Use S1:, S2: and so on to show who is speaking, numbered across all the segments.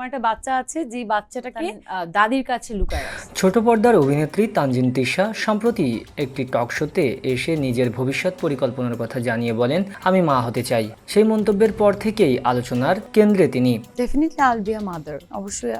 S1: আমার একটা বাচ্চা আছে যে বাচ্চাটাকে দাদির কাছে লুকায়
S2: ছোট পর্দার অভিনেত্রী তানজিন তিশা সম্প্রতি একটি টক শোতে এসে নিজের ভবিষ্যৎ পরিকল্পনার কথা জানিয়ে বলেন আমি মা হতে চাই। সেই মন্তব্যের পর থেকেই আলোচনার কেন্দ্রে তিনি।
S1: Definitely I'll be a mother অবশ্যই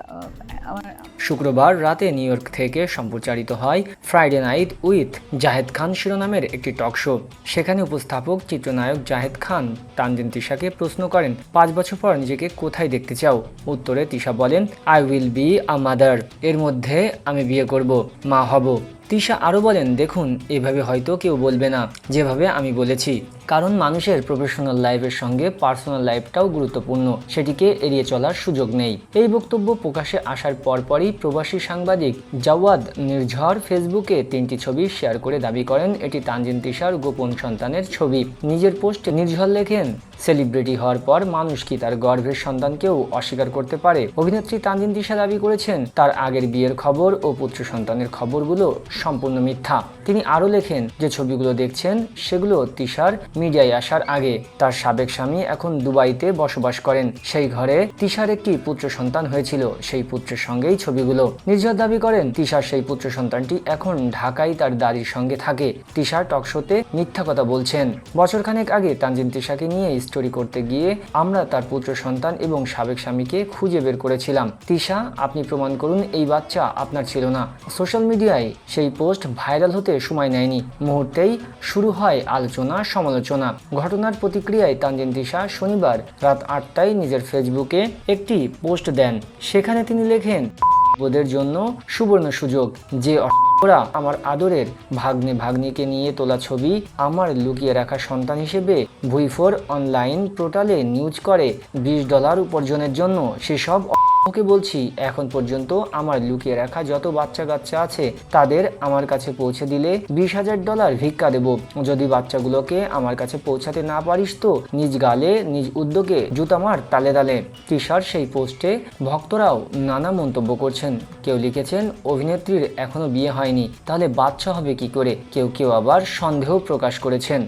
S2: শুক্রবার রাতে নিউ ইয়র্ক থেকে সম্প্রচারিত হয় Friday night with Zahed Khan শিরোনামের একটি টক শো। সেখানে উপস্থাপক চিত্রনায়ক জাহেদ খান তানজিন তিশাকে প্রশ্ন করেন পাঁচ বছর পর নিজেকে কোথায় দেখতে চাও? উত্তরে তিশা বলেন I will be a mother এর মধ্যে আমি বিয়ে করব মা হব। তিশা আরও বলেন, দেখুন, এভাবে হয়তো কেউ বলবে না যেভাবে আমি বলেছি। কারণ মানুষের প্রফেশনাল লাইফের সঙ্গে পার্সোনাল লাইফটাও গুরুত্বপূর্ণ। সেটিকে এড়িয়ে চলার সুযোগ নেই। এই বক্তব্য প্রকাশে আসার পরপরই প্রবাসী সাংবাদিক জাওয়াদ নির্ঝর ফেসবুকে তিনটি ছবি শেয়ার করে দাবি করেন, এটি তানজিন তিশার গোপন সন্তানের ছবি। নিজের পোস্টে নির্ঝর লেখেন, সেলিব্রিটি হওয়ার পর মানুষ কি তার গর্ভের সন্তানকেও অস্বীকার করতে পারে? অভিনেত্রী তানজিন তিশা দাবি করেছেন, তার আগের বিয়ের খবর ও পুত্র সন্তানের খবরগুলো সম্পূর্ণ মিথ্যা। তিনি আরও লেখেন যে ছবিগুলো দেখছেন, সেগুলো তিশার মিডিয়ায় আসার আগে। তার সাবেক স্বামী এখন দুবাইতে বসবাস করেন। সেই ঘরে তিশার একটি পুত্র সন্তান হয়েছিল। সেই পুত্রের সঙ্গেই ছবিগুলো। নির্ঝর দাবি করেন, তিশার সেই পুত্র সন্তানটি এখন ঢাকায় তার দাদির সঙ্গে থাকে। তিশার টকশোতে মিথ্যা কথা বলছেন। বছরখানেক আগে তানজিন তিশাকে নিয়ে স্টোরি করতে গিয়ে আমরা তার পুত্র সন্তান এবং সাবেক স্বামীকে খুঁজে বের করেছিলাম। তিশা, আপনি প্রমাণ করুন, এই বাচ্চা আপনার ছিল না। সোশ্যাল মিডিয়ায় সেই পোস্ট ভাইরাল হতে সময় নেয়নি। মুহূর্তেই শুরু হয় আলোচনা, সমালোচনা। ঘটনার প্রতিক্রিয়ায় তানজিন তিশা শনিবার রাত আটটায় নিজের ফেসবুকে একটি পোস্ট দেন। সেখানে তিনি লেখেন, বোধের জন্য সুবর্ণ সুযোগ। যে ওরা আমার আদরের ভাগ্নে ভাগ্নিকে নিয়ে তোলা ছবি আমার লুকিয়ে রাখা সন্তান হিসেবে ভুইফোর অনলাইন পোর্টালে নিউজ করে, বিশ ডলার উপার্জনের জন্য সেসব ওকে বলছি, এখন পর্যন্ত আমার লুকিয়ে রাখা যত বাচ্চা কাচ্চা আছে, তাদের আমার কাছে পৌঁছে দিলে বিশ হাজার ডলার ভিক্ষা দেব। যদি বাচ্চাগুলোকে আমার কাছে পৌঁছাতে না পারিস তো, নিজ গালে, নিজ উদ্যোগে জুতামার তালে তালে। টিশার সেই পোস্টে ভক্তরাও নানা মন্তব্য করছেন। কেউ লিখেছেন, অভিনেত্রীর এখনও বিয়ে হয়নি, তাহলে বাচ্চা হবে কি করে? কেউ কেউ আবার সন্দেহ প্রকাশ করেছেন।